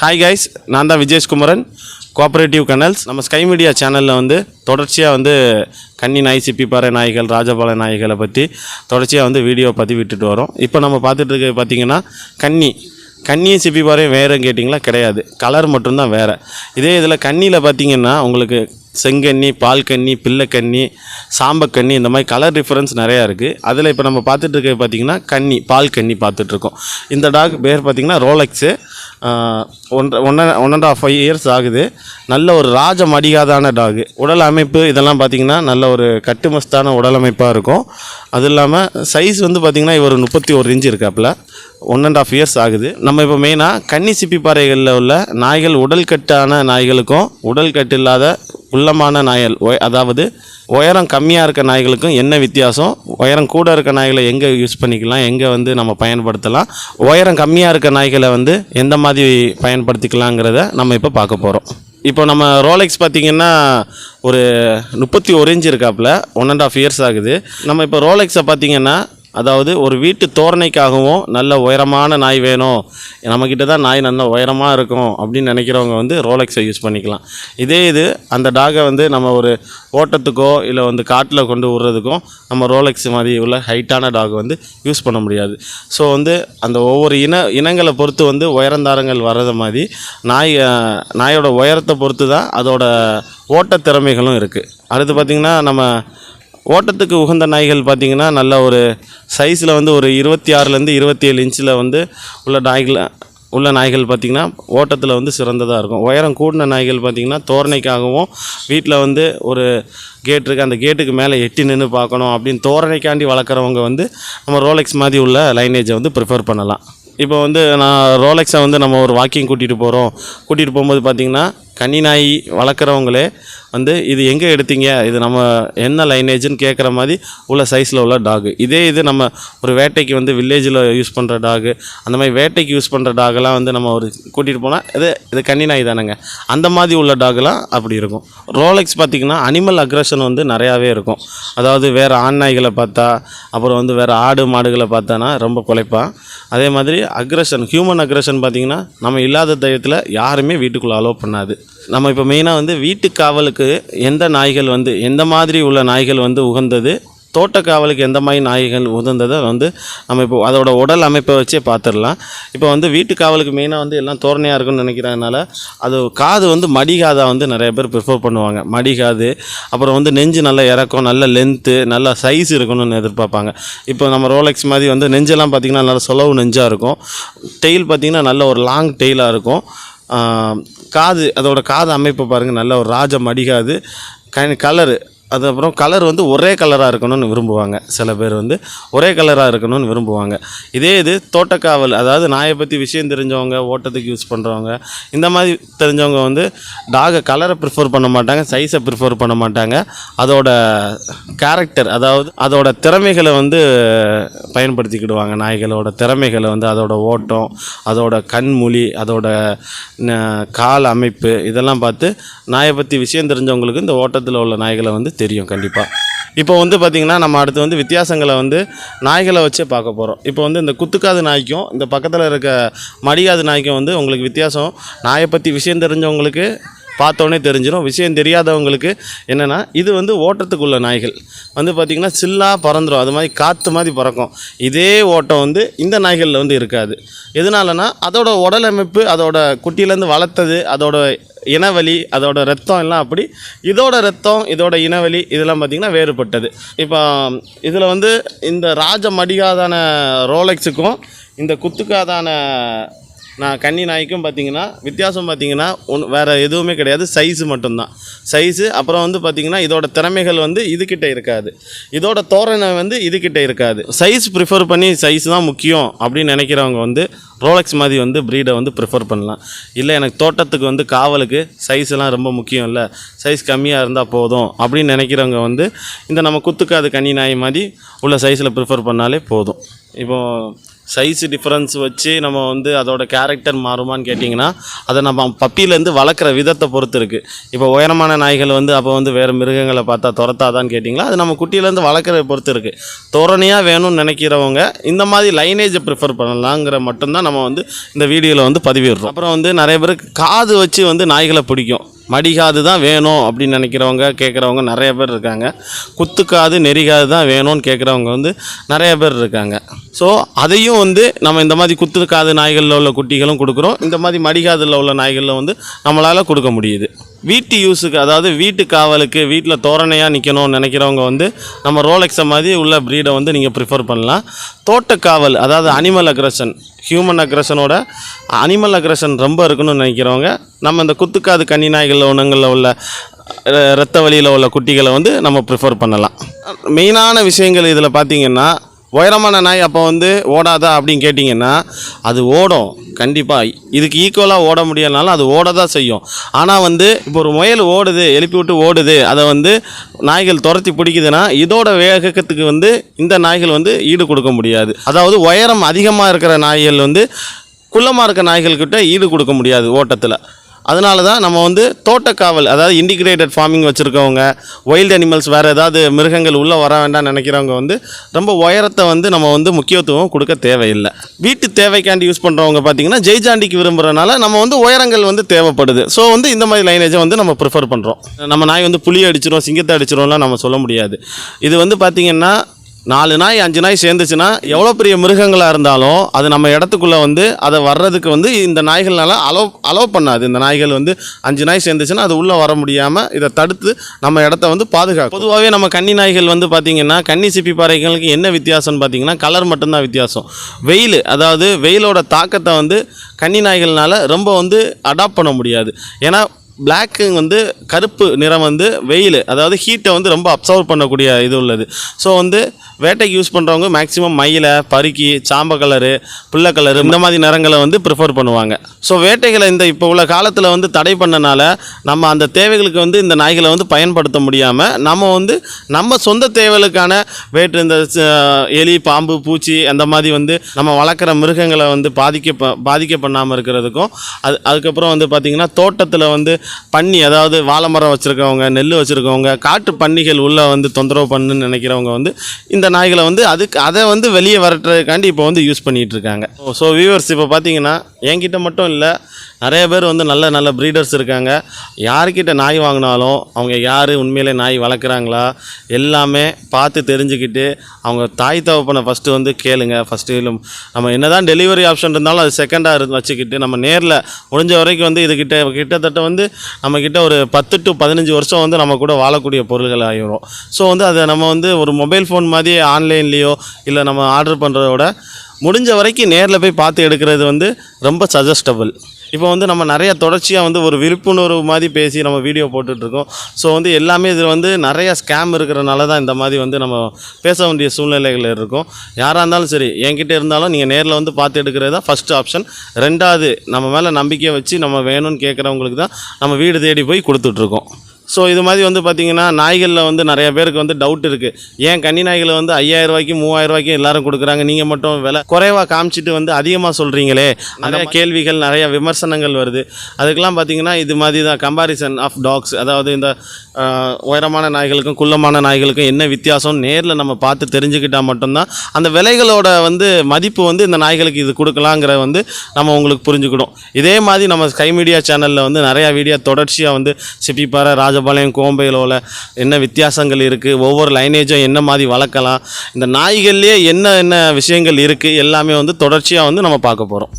Hi guys நான் தான் விஜேஷ்குமரன் cooperative கனல்ஸ் நம்ம ஸ்கை மீடியா சேனலில் வந்து தொடர்ச்சியாக வந்து கன்னி நாய் சிப்பிப்பாறை நாய்கள் ராஜபால நாய்களை பற்றி தொடர்ச்சியாக வந்து வீடியோ பதிவிட்டுட்டு வரோம். இப்போ நம்ம பார்த்துட்டு இருக்க பார்த்தீங்கன்னா கன்னி. கன்னியும் சிப்பிப்பாறையும் வேறுன்னு கேட்டிங்களா? கிடையாது. கலர் மட்டும்தான் வேறு. இதே இதில் கன்னியில் பார்த்தீங்கன்னா உங்களுக்கு செங்கன்னி பால்கன்னி பிள்ளைக்கன்னி சாம்பக்கன்னி இந்த மாதிரி கலர் டிஃப்ரென்ஸ் நிறையா இருக்குது அதில் இப்போ நம்ம பார்த்துட்டு இருக்க பார்த்தீங்கன்னா கன்னி பால் கன்னி பார்த்துட்ருக்கோம் இந்த டாக் பேர் பார்த்திங்கன்னா Rolex one one one and half five years ஆகுது. நல்ல ஒரு ராஜ மடிகாதான டாகு உடல் அமைப்பு இதெல்லாம் பார்த்தீங்கன்னா நல்ல ஒரு கட்டுமஸ்தான உடல் அமைப்பாக இருக்கும். அது இல்லாமல் சைஸ் வந்து பார்த்திங்கன்னா இவர் முப்பத்தி ஒரு இன்ச் இருக்காப்புல. ஒன் அண்ட் ஆஃப் இயர்ஸ் ஆகுது. நம்ம இப்போ மெயினாக கன்னி சிப்பி பாறைகளில் உள்ள நாய்கள் உடல் கட்டான நாய்களுக்கும் உடல் கட்டு இல்லாத உள்ளமான நாய்கள் அதாவது உயரம் கம்மியாக இருக்க நாய்களுக்கும் என்ன வித்தியாசம்? உயரம் கூட இருக்க நாய்களை எங்கே யூஸ் பண்ணிக்கலாம்? எங்கே வந்து நம்ம பயன்படுத்தலாம்? உயரம் கம்மியாக இருக்க நாய்களை வந்து எந்த மாதிரி பயன்படுத்திக்கலாங்கிறத நம்ம இப்போ பார்க்க போகிறோம் இப்போ நம்ம ரோலெக்ஸ் பார்த்திங்கன்னா ஒரு முப்பத்தி ஒரு இன்ச் இருக்காப்புல. ஒன் அண்ட் ஆஃப் இயர்ஸ் ஆகுது. நம்ம இப்போ ரோலெக்ஸை பார்த்திங்கன்னா அதாவது ஒரு வீட்டு தோரணைக்காகவும் நல்ல உயரமான நாய் வேணும். நம்மக்கிட்ட தான் நாய் நல்ல உயரமாக இருக்கும் அப்படின்னு நினைக்கிறவங்க வந்து ரோலெக்ஸை யூஸ் பண்ணிக்கலாம். இதே இது அந்த டாகை வந்து நம்ம ஒரு ஓட்டத்துக்கோ இல்லை வந்து காட்டில் கொண்டு விடுறதுக்கும் நம்ம ரோலெக்ஸ் மாதிரி உள்ள ஹைட்டான டாக் வந்து யூஸ் பண்ண முடியாது. ஸோ வந்து அந்த ஒவ்வொரு இன இனங்களை பொறுத்து வந்து உயரந்தாரங்கள் வர்றது மாதிரி நாய் நாயோட உயரத்தை பொறுத்து தான் அதோட ஓட்ட திறமைகளும் இருக்குது அடுத்து பார்த்திங்கன்னா நம்ம ஓட்டத்துக்கு உகந்த நாய்கள் பார்த்திங்கன்னா நல்ல ஒரு சைஸில் வந்து ஒரு இருபத்தி ஆறுலேருந்து இருபத்தி ஏழு இன்ச்சில் வந்து உள்ள நாய்கள் உள்ள நாய்கள் பார்த்திங்கன்னா ஓட்டத்தில் வந்து சிறந்ததாக இருக்கும். உயரம் கூடின நாய்கள் பார்த்திங்கன்னா தோரணைக்காகவும் வீட்டில் வந்து ஒரு கேட் இருக்குது அந்த கேட்டுக்கு மேலே எட்டி நின்று பார்க்கணும் அப்படின்னு தோரணைக்காண்டி வளர்க்குறவங்க வந்து நம்ம ரோலெக்ஸ் மாதிரி உள்ள லைனேஜை வந்து ப்ரிஃபர் பண்ணலாம். இப்போ வந்து நான் ரோலெக்ஸை வந்து நம்ம ஒரு வாக்கிங் கூட்டிகிட்டு போகிறோம். கூட்டிகிட்டு போகும்போது பார்த்திங்கன்னா கன்னி நாய் வளர்க்குறவங்களே வந்து இது எங்கே எடுத்தீங்க? இது நம்ம என்ன லைனேஜ்னு கேட்குற மாதிரி உள்ள சைஸில் உள்ள டாகு இதே இது நம்ம ஒரு வேட்டைக்கு வந்து வில்லேஜில் யூஸ் பண்ணுற டாகு அந்த மாதிரி வேட்டைக்கு யூஸ் பண்ணுற டாகெல்லாம் வந்து நம்ம ஒரு கூட்டிகிட்டு போனால் இது இது கன்னி நாய் தானேங்க. அந்த மாதிரி உள்ள டாகெல்லாம் அப்படி இருக்கும். ரோலெக்ஸ் பார்த்திங்கன்னா அனிமல் அக்ரஷன் வந்து நிறையாவே இருக்கும். அதாவது வேறு ஆண் நாய்களை பார்த்தா அப்புறம் வந்து வேறு ஆடு மாடுகளை பார்த்தானா ரொம்ப குலைப்பான் அதே மாதிரி அக்ரஷன் ஹியூமன் அக்ரஷன் பார்த்திங்கன்னா நம்ம இல்லாத தைரியத்தில் யாருமே வீட்டுக்குள்ளே அலோவ் பண்ணாது. நம்ம இப்போ மெயினாக வந்து வீட்டு காவலுக்கு எந்த நாய்கள் வந்து எந்த மாதிரி உள்ள நாய்கள் வந்து உகந்தது தோட்ட காவலுக்கு எந்த மாதிரி நாய்கள் உகந்ததை வந்து நம்ம இப்போ அதோட உடல் அமைப்பை வச்சே பார்த்துடலாம் இப்போ வந்து வீட்டு காவலுக்கு மெயினாக வந்து எல்லாம் தோரணையாக இருக்குன்னு நினைக்கிறதுனால அது காது வந்து மடிகாதை வந்து நிறைய பேர் ப்ரிஃபர் பண்ணுவாங்க. மடிகாது அப்புறம் வந்து நெஞ்சு நல்லா இறக்கும் நல்ல லென்த்து நல்ல சைஸ் இருக்கணும்னு எதிர்பார்ப்பாங்க. இப்போ நம்ம ரோலெக்ஸ் மாதிரி வந்து நெஞ்செல்லாம் பார்த்திங்கன்னா நல்ல சொலவு நெஞ்சாக இருக்கும். டெயில் பார்த்திங்கன்னா நல்ல ஒரு லாங் டெய்லாக இருக்கும். காது அதோடய காது அமைப்பை பாருங்கள் நல்ல ஒரு ராஜ மடிகாது கலரு அது அப்புறம் கலர் வந்து ஒரே கலராக இருக்கணும்னு விரும்புவாங்க. சில பேர் வந்து ஒரே கலராக இருக்கணும்னு விரும்புவாங்க. இதே இது தோட்டக்காவல் அதாவது நாயை பற்றி விஷயம் தெரிஞ்சவங்க ஓட்டத்துக்கு யூஸ் பண்ணுறவங்க இந்த மாதிரி தெரிஞ்சவங்க வந்து டாகை கலரை ப்ரிஃபர் பண்ண மாட்டாங்க சைஸை ப்ரிஃபர் பண்ண மாட்டாங்க. அதோட கேரக்டர் அதாவது அதோட திறமைகளை வந்து பயன்படுத்திக்கிடுவாங்க. நாய்களோட திறமைகளை வந்து அதோட ஓட்டம் அதோட கண்மொழி அதோட கால் அமைப்பு இதெல்லாம் பார்த்து நாயை பற்றி விஷயம் தெரிஞ்சவங்களுக்கு இந்த ஓட்டத்தில் உள்ள நாய்களை வந்து தெரியும் கண்டிப்பாக இப்போ வந்து பார்த்திங்கன்னா நம்ம அடுத்து வந்து வித்தியாசங்களை வந்து நாய்களை வச்சே பார்க்க போகிறோம் இப்போ வந்து இந்த குத்துக்காது நாய்க்கும் இந்த பக்கத்தில் இருக்க மடிகாது நாய்க்கும் வந்து உங்களுக்கு வித்தியாசம். நாயை பற்றி விஷயம் தெரிஞ்சவங்களுக்கு பார்த்தோன்னே தெரிஞ்சிடும் விஷயம் தெரியாதவங்களுக்கு என்னென்னா இது வந்து ஓட்டத்துக்குள்ள நாய்கள். வந்து பார்த்திங்கன்னா சில்லாக பறந்துடும் அது மாதிரி காற்று மாதிரி பறக்கும். இதே ஓட்டம் வந்து இந்த நாய்களில் வந்து இருக்காது. எதனாலனா அதோட உடல் அமைப்பு அதோட குட்டியிலேருந்து வளர்த்தது அதோட இனவழி அதோட ரத்தம் எல்லாம் அப்படி இதோட ரத்தம் இதோட இனவழி இதெல்லாம் பார்த்திங்கன்னா வேறுபட்டது. இப்போ இதில் வந்து இந்த ராஜ மடிகாதான ரோலெக்ஸுக்கும் இந்த குத்துக்காதான நான் கன்னி நாய்க்கும் பார்த்தீங்கன்னா வித்தியாசம் பார்த்தீங்கன்னா ஒன் வேறு எதுவுமே கிடையாது. சைஸு மட்டும்தான். சைஸு அப்புறம் வந்து பார்த்தீங்கன்னா இதோட திறமைகள் வந்து இதுக்கிட்ட இருக்காது. இதோட தோரணை வந்து இதுக்கிட்ட இருக்காது. சைஸ் ப்ரிஃபர் பண்ணி சைஸ் தான் முக்கியம் அப்படின்னு நினைக்கிறவங்க வந்து ரோலெக்ஸ் மாதிரி வந்து ப்ரீடை வந்து ப்ரிஃபர் பண்ணலாம். இல்லை எனக்கு தோட்டத்துக்கு வந்து காவலுக்கு சைஸ்லாம் ரொம்ப முக்கியம் இல்லை. சைஸ் கம்மியாக இருந்தால் போதும் அப்படின்னு நினைக்கிறவங்க வந்து இந்த நம்ம குத்துக்காது கன்னி நாய் மாதிரி உள்ள சைஸில் ப்ரிஃபர் பண்ணாலே போதும். இப்போது சைஸ் டிஃப்ரென்ஸ் வச்சு நம்ம வந்து அதோட கேரக்டர் மாறுமான்னு கேட்டிங்கன்னா அதை நம்ம பப்பிலேருந்து வளர்க்குற விதத்தை பொறுத்து இருக்குது இப்போ உயரமான நாய்கள் வந்து அப்போ வந்து வேறு மிருகங்களை பார்த்தா துரத்தாதான்னு கேட்டிங்களா? அது நம்ம குட்டியிலேருந்து வளர்க்குறத பொறுத்து இருக்குது தோரணையாக வேணும்னு நினைக்கிறவங்க இந்த மாதிரி லைனேஜை ப்ரிஃபர் பண்ணலாங்கிற மட்டும்தான் நம்ம வந்து இந்த வீடியோவில் வந்து பதிவிடுறோம். அப்புறம் வந்து நிறைய பேருக்கு காது வச்சு வந்து நாய்களை பிடிக்கும். மடிகாது தான் வேணும் அப்படின்னு நினைக்கிறவங்க கேட்குறவங்க நிறைய பேர் இருக்காங்க. குத்துக்காது நெறிகாது தான் வேணும்னு கேட்குறவங்க வந்து நிறைய பேர் இருக்காங்க. ஸோ அதையும் வந்து நம்ம இந்த மாதிரி குத்துக்காது நாய்களில் உள்ள குட்டிகளும் கொடுக்குறோம். இந்த மாதிரி மடிகாதில் உள்ள நாய்களில் வந்து நம்மளால் கொடுக்க முடியுது. வீட்டு யூஸுக்கு அதாவது வீட்டு காவலுக்கு வீட்டில் தோரணையாக நிற்கணும்னு நினைக்கிறவங்க வந்து நம்ம ரோலெக்ஸை மாதிரி உள்ள ப்ரீடை வந்து நீங்கள் ப்ரிஃபர் பண்ணலாம். தோட்டக்காவல் அதாவது அனிமல் அக்ரஷன் ஹியூமன் அக்ரஷனோட அனிமல் அக்ரஷன் ரொம்ப இருக்கணும்னு நினைக்கிறவங்க நம்ம இந்த குத்துக்காது கன்னி உணங்களில் உள்ள இரத்த வழியில் உள்ள குட்டிகளை வந்து நம்ம ப்ரிஃபர் பண்ணலாம். மெயினான விஷயங்கள் இதில் பார்த்தீங்கன்னா உயரமான நாய் அப்போ வந்து ஓடாதா அப்படின்னு கேட்டிங்கன்னா அது ஓடும். கண்டிப்பாக இதுக்கு ஈக்குவலாக ஓட முடியலனாலும் அது ஓட தான் செய்யும். ஆனால் வந்து இப்போ ஒரு முயல் ஓடுது எழுப்பி விட்டு ஓடுது அதை வந்து நாய்கள் துரத்தி பிடிக்குதுன்னா இதோட வேகத்துக்கு வந்து இந்த நாய்கள் வந்து ஈடு கொடுக்க முடியாது. அதாவது உயரம் அதிகமாக இருக்கிற நாய்கள் வந்து குள்ளமாக இருக்க நாய்கள்கிட்ட ஈடு கொடுக்க முடியாது ஓட்டத்தில். அதனால தான் நம்ம வந்து தோட்டக்காவல் அதாவது இன்டிகிரேட்டட் ஃபார்மிங் வச்சுருக்கவங்க வைல்டு அனிமல்ஸ் வேறு ஏதாவது மிருகங்கள் உள்ளே வர வேண்டாம்னு நினைக்கிறவங்க வந்து ரொம்ப உயரத்தை வந்து நம்ம வந்து முக்கியத்துவம் கொடுக்க தேவையில்லை. வீட்டு தேவைக்காண்டி யூஸ் பண்ணுறவங்க பார்த்தீங்கன்னா ஜெய்ஜாண்டிக்கு விரும்புகிறனால நம்ம வந்து உயரங்கள் வந்து தேவைப்படுது. ஸோ வந்து இந்த மாதிரி லைனேஜை வந்து நம்ம ப்ரிஃபர் பண்ணுறோம் நம்ம நாய் வந்து புளியை அடிச்சிரும் சிங்கத்தை அடிச்சிரும்லாம் நம்ம சொல்ல முடியாது. இது வந்து பார்த்திங்கன்னா நாலு நாய் அஞ்சு நாய் சேர்ந்துச்சுன்னா எவ்வளோ பெரிய மிருகங்களாக இருந்தாலும் அது நம்ம இடத்துக்குள்ளே வந்து அதை வர்றதுக்கு வந்து இந்த நாய்கள்னால அலோ அலோவ் பண்ணாது. இந்த நாய்கள் வந்து அஞ்சு நாய் சேர்ந்துச்சுன்னா அது உள்ளே வர முடியாமல் இதை தடுத்து நம்ம இடத்த வந்து பாதுகாக்கும். பொதுவாகவே நம்ம கன்னி நாய்கள் வந்து பார்த்திங்கன்னா கன்னி சிப்பி பாறைகளுக்கு என்ன வித்தியாசம்னு பார்த்திங்கன்னா கலர் மட்டும்தான் வித்தியாசம். வெயில் அதாவது வெயிலோட தாக்கத்தை வந்து கன்னி நாய்கள்னால ரொம்ப வந்து அடாப்ட் பண்ண முடியாது. ஏன்னா பிளாக்கு வந்து கருப்பு நிறம் வந்து வெயில் அதாவது ஹீட்டை வந்து ரொம்ப அப்சர்வ் பண்ணக்கூடிய இது உள்ளது. ஸோ வந்து வேட்டைக்கு யூஸ் பண்ணுறவங்க மேக்ஸிமம் மயிலை பருக்கி சாம்ப கலரு புள்ள கலரு இந்த மாதிரி நிறங்களை வந்து ப்ரிஃபர் பண்ணுவாங்க. ஸோ வேட்டைகளை இந்த இப்போ உள்ள காலத்தில் வந்து தடை பண்ணனால நம்ம அந்த தேவைகளுக்கு வந்து இந்த நாய்களை வந்து பயன்படுத்த முடியாமல் நம்ம வந்து நம்ம சொந்த தேவைகளுக்கான வேட்டு இந்த எலி பாம்பு பூச்சி அந்த மாதிரி வந்து நம்ம வளர்க்குற மிருகங்களை வந்து பாதிக்க ப- பாதிக்க பண்ணாமல் இருக்கிறதுக்கும் அது அதுக்கப்புறம் வந்து பார்த்திங்கன்னா தோட்டத்தில் வந்து பன்னி அதாவது வாழை மரம் வச்சுருக்கவங்க நெல் வச்சுருக்கவங்க காட்டு பன்னிகள் உள்ளே வந்து தொந்தரவு பண்ணுன்னு நினைக்கிறவங்க வந்து இந்த நாய்களை வந்து அதுக்கு அதை வந்து வெளியே வரட்டுறதுக்காண்டி இப்போ வந்து யூஸ் பண்ணிகிட்டு இருக்காங்க. ஸோ வியூவர்ஸ் இப்போ பார்த்தீங்கன்னா என்கிட்ட மட்டும் இல்லை நிறைய பேர் வந்து நல்ல நல்ல ப்ரீடர்ஸ் இருக்காங்க. யார்கிட்ட நாய் வாங்கினாலும் அவங்க யார் உண்மையிலே நாய் வளர்க்குறாங்களா எல்லாமே பார்த்து தெரிஞ்சுக்கிட்டு அவங்க தாய் தகப்பனை ஃபஸ்ட்டு வந்து கேளுங்க. ஃபஸ்ட்டு நம்ம என்ன தான் டெலிவரி ஆப்ஷன் இருந்தாலும் அது செகண்டாக இருந்து வச்சுக்கிட்டு நம்ம நேரில் முடிஞ்ச வரைக்கும் வந்து இதுக்கிட்ட கிட்டத்தட்ட வந்து நம்மக்கிட்ட ஒரு பத்து டு பதினஞ்சு வருஷம் வந்து நம்ம கூட வாழக்கூடிய பொருள்கள் ஆகிரும் ஸோ வந்து அதை நம்ம வந்து ஒரு மொபைல் ஃபோன் மாதிரி ஆன்லைன்லேயோ இல்லை நம்ம ஆர்டர் பண்ணுறத விட முடிஞ்ச வரைக்கும் நேரில் போய் பார்த்து எடுக்கிறது வந்து ரொம்ப சஜஸ்டபுள் இப்போ வந்து நம்ம நிறைய தொடர்ச்சியாக வந்து ஒரு விழிப்புணர்வு மாதிரி பேசி நம்ம வீடியோ போட்டுட்ருக்கோம். ஸோ வந்து எல்லாமே இதில் வந்து நிறையா ஸ்கேம் இருக்கிறனால தான் இந்த மாதிரி வந்து நம்ம பேச வேண்டிய சூழ்நிலைகள் இருக்கும். யாராக இருந்தாலும் சரி என்கிட்ட இருந்தாலும் நீங்கள் நேரில் வந்து பார்த்து எடுக்கிறது தான் ஃபஸ்ட்டு ஆப்ஷன் ரெண்டாவது நம்ம மேலே நம்பிக்கை வச்சு நம்ம வேணும்னு கேட்குறவங்களுக்கு தான் நம்ம வீடு தேடி போய் கொடுத்துட்ருக்கோம். ஸோ இது மாதிரி வந்து பார்த்திங்கன்னா நாய்களில் வந்து நிறைய பேருக்கு வந்து டவுட் இருக்குது ஏன் கன்னி நாய்களை வந்து ஐயாயிரம் ரூபாய்க்கு மூவாயிரம் ரூபாய்க்கு எல்லாரும் கொடுக்குறாங்க? நீங்கள் மட்டும் விலை குறைவாக காமிச்சிட்டு வந்து அதிகமாக சொல்கிறீங்களே நிறைய கேள்விகள் நிறைய விமர்சனங்கள் வருது. அதுக்கெல்லாம் பார்த்திங்கன்னா இது மாதிரி தான் கம்பாரிசன் ஆஃப் டாக்ஸ் அதாவது இந்த உயரமான நாய்களுக்கும் குள்ளமான நாய்களுக்கும் என்ன வித்தியாசம் நேரில் நம்ம பார்த்து தெரிஞ்சுக்கிட்டால் மட்டும்தான் அந்த விலைகளோட வந்து மதிப்பு வந்து இந்த நாய்களுக்கு இது கொடுக்கலாங்கிற வந்து நம்ம உங்களுக்கு புரிஞ்சுக்கிடும். இதே மாதிரி நம்ம ஸ்கை மீடியா சேனலில் வந்து நிறையா வீடியோ தொடர்ச்சியாக வந்து சிப்பிப்பாறை ராஜபாளையம் கோம்பையிலோவில் என்ன வித்தியாசங்கள் இருக்குது ஒவ்வொரு லைனேஜும் என்ன மாதிரி வளர்க்கலாம் இந்த நாய்கள்லேயே என்ன என்ன விஷயங்கள் இருக்குது எல்லாமே வந்து தொடர்ச்சியாக வந்து நம்ம பார்க்க போகிறோம்